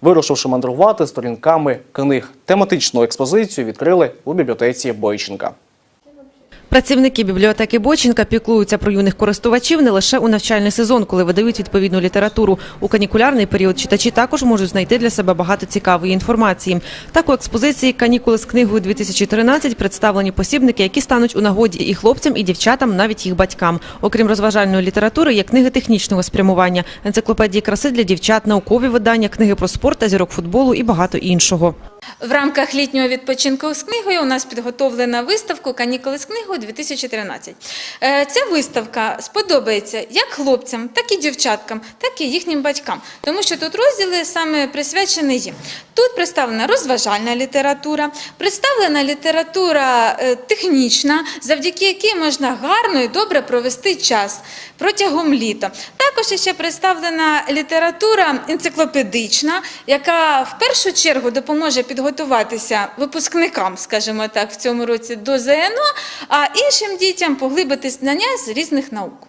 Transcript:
вирушивши мандрувати сторінками книг. Тематичну експозицію відкрили у бібліотеці Бойченка. Працівники бібліотеки Боченка піклуються про юних користувачів не лише у навчальний сезон, коли видають відповідну літературу. У канікулярний період читачі також можуть знайти для себе багато цікавої інформації. Так у експозиції «Канікули з книгою 2013» представлені посібники, які стануть у нагоді і хлопцям, і дівчатам, навіть їх батькам. Окрім розважальної літератури, є книги технічного спрямування, енциклопедії краси для дівчат, наукові видання, книги про спорт та зірок футболу і багато іншого. В рамках літнього відпочинку з книгою у нас підготовлена виставка Канікули з книгою 2013. Е, Ця виставка сподобається як хлопцям, так і дівчаткам, так і їхнім батькам, тому що тут розділи саме присвячені їм. Тут представлена розважальна література, представлена література е, технічна, завдяки якій можна гарно і добре провести час протягом літа. Також ще представлена література енциклопедична, яка в першу чергу допоможе підготуватися випускникам, скажімо так, в цьому році до ЗНО, а іншим дітям поглибити знання з різних наук.